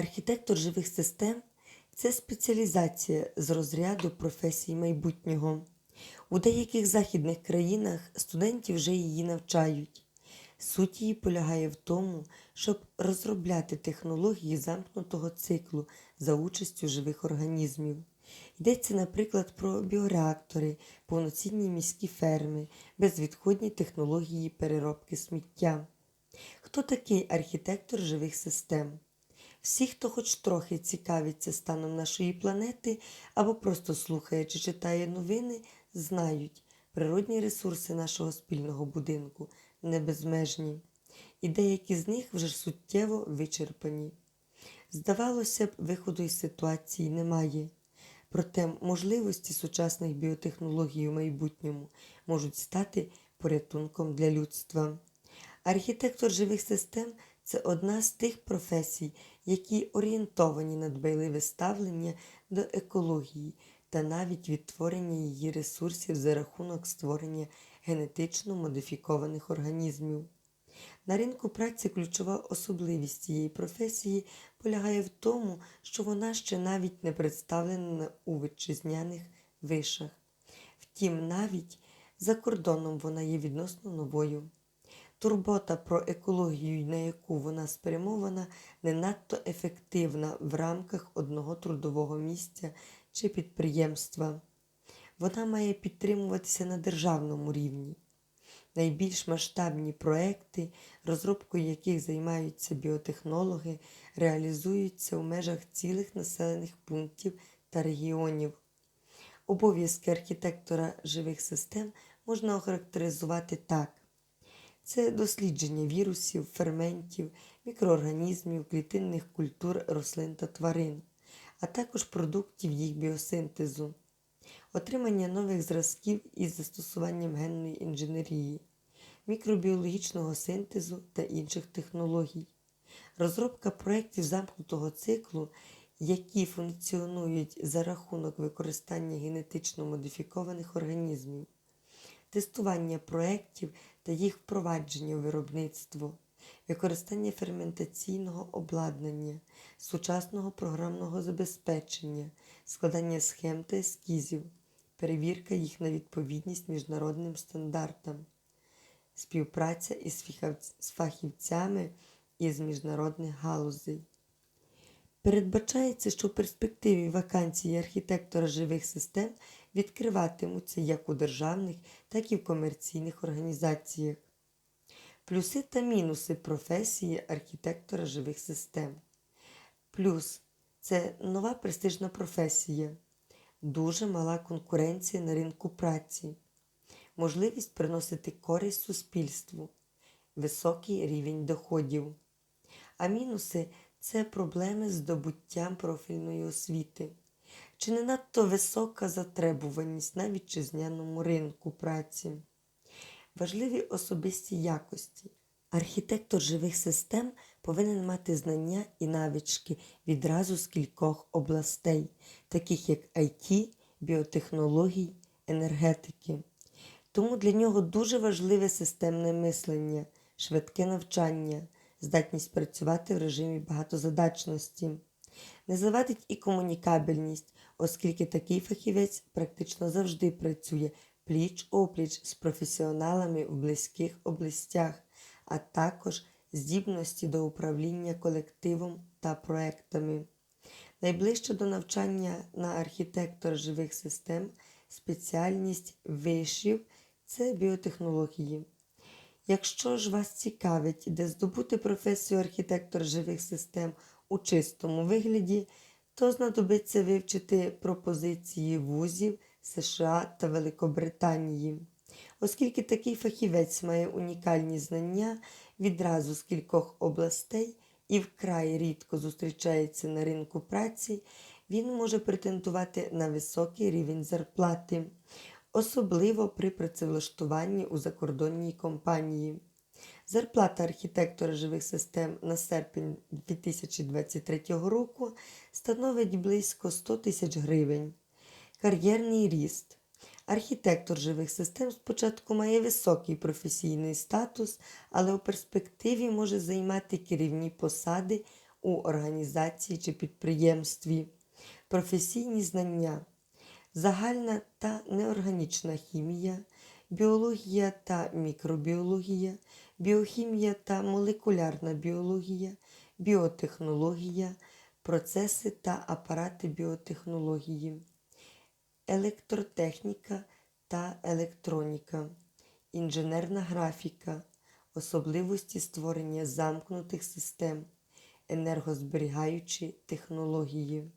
Архітектор живих систем це спеціалізація з розряду професій майбутнього. У деяких західних країнах студентів вже її навчають. Суть її полягає в тому, щоб розробляти технології замкнутого циклу за участю живих організмів. Йдеться, наприклад, про біореактори, повноцінні міські ферми, безвідходні технології переробки сміття. Хто такий архітектор живих систем? Всі, хто хоч трохи цікавиться станом нашої планети або просто слухає чи читає новини, знають, природні ресурси нашого спільного будинку не безмежні, і деякі з них вже суттєво вичерпані. Здавалося б, виходу із ситуації немає. Проте можливості сучасних біотехнологій у майбутньому можуть стати порятунком для людства. Архітектор живих систем це одна з тих професій, які орієнтовані на дбайливе ставлення до екології та навіть відтворення її ресурсів за рахунок створення генетично модифікованих організмів. На ринку праці ключова особливість цієї професії полягає в тому, що вона ще навіть не представлена у вітчизняних вишах. Втім, навіть за кордоном вона є відносно новою. Турбота про екологію, на яку вона спрямована, не надто ефективна в рамках одного трудового місця чи підприємства. Вона має підтримуватися на державному рівні. Найбільш масштабні проекти, розробкою яких займаються біотехнологи, реалізуються у межах цілих населених пунктів та регіонів. Обов'язки архітектора живих систем можна охарактеризувати так: це дослідження вірусів, ферментів, мікроорганізмів, клітинних культур рослин та тварин, а також продуктів їх біосинтезу, отримання нових зразків із застосуванням генної інженерії, мікробіологічного синтезу та інших технологій, розробка проєктів замкнутого циклу, які функціонують за рахунок використання генетично модифікованих організмів, тестування проєктів та їх впровадження у виробництво, використання ферментаційного обладнання, сучасного програмного забезпечення, складання схем та ескізів, перевірка їх на відповідність міжнародним стандартам, співпраця із фахівцями із міжнародних галузей. Передбачається, що в перспективі вакансії архітектора живих систем відкриватимуться як у державних, так і в комерційних організаціях. Плюси та мінуси професії архітектора живих систем. Плюс це нова престижна професія, дуже мала конкуренція на ринку праці, можливість приносити користь суспільству, високий рівень доходів. А мінуси це проблеми з здобуттям профільної освіти. Чи не надто висока затребуваність на вітчизняному ринку праці? Важливі особисті якості. Архітектор живих систем повинен мати знання і навички відразу з кількох областей, таких як IT, біотехнологій, енергетики. Тому для нього дуже важливе системне мислення, швидке навчання, здатність працювати в режимі багатозадачності. Не завадить і комунікабельність, оскільки такий фахівець практично завжди працює пліч-опліч з професіоналами в близьких областях, а також здібності до управління колективом та проектами. Найближче до навчання на архітектора живих систем спеціальність вишів це біотехнології. Якщо ж вас цікавить, де здобути професію архітектор живих систем у чистому вигляді, то знадобиться вивчити пропозиції вузів США та Великобританії. Оскільки такий фахівець має унікальні знання відразу з кількох областей і вкрай рідко зустрічається на ринку праці, він може претендувати на високий рівень зарплати, особливо при працевлаштуванні у закордонній компанії. Зарплата архітектора живих систем на серпень 2023 року становить близько 100 тисяч гривень. Кар'єрний ріст. Архітектор живих систем спочатку має високий професійний статус, але у перспективі може займати керівні посади у організації чи підприємстві, професійні знання, загальна та неорганічна хімія, біологія та мікробіологія, біохімія та молекулярна біологія, біотехнологія, процеси та апарати біотехнології, електротехніка та електроніка, інженерна графіка, особливості створення замкнутих систем, енергозберігаючі технології.